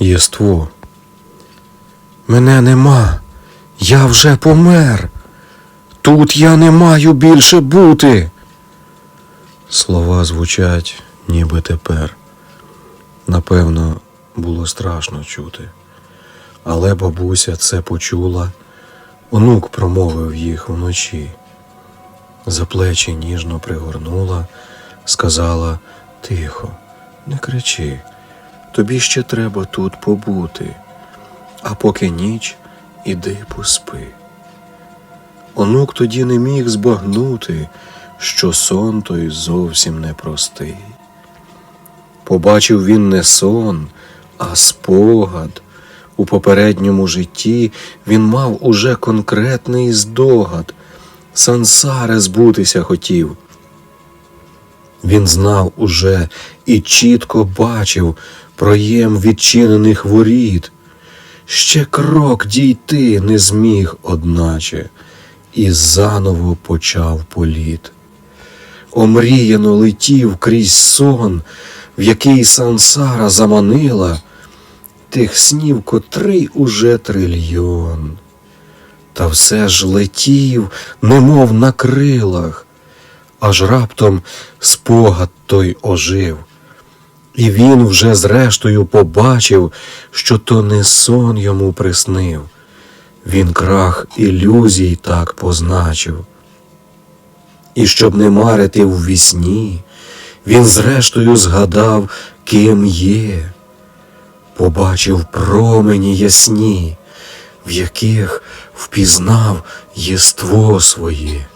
єство. Мене нема, я вже помер. Тут я не маю більше бути. Слова звучать, ніби тепер. Напевно, було страшно чути. Але бабуся це почула. Онук промовив їх вночі. За плечі ніжно пригорнула, сказала тихо, не кричи, тобі ще треба тут побути, а поки ніч, іди поспи. Онук тоді не міг збагнути, що сон той зовсім непростий. Побачив він не сон, а спогад. У попередньому житті він мав уже конкретний здогад, сансари збутися хотів. Він знав уже і чітко бачив проєм відчинених воріт. Ще крок дійти не зміг, одначе, і заново почав політ. Омріяно летів крізь сон, в який сансара заманила, тих снів котрий уже трильйон. Та все ж летів, немов на крилах, аж раптом спогад той ожив. І він вже зрештою побачив, що то не сон йому приснив. Він крах ілюзій так позначив. І щоб не марити в вісні, він зрештою згадав, ким є. Побачив промені ясні, в яких впізнав єство своє.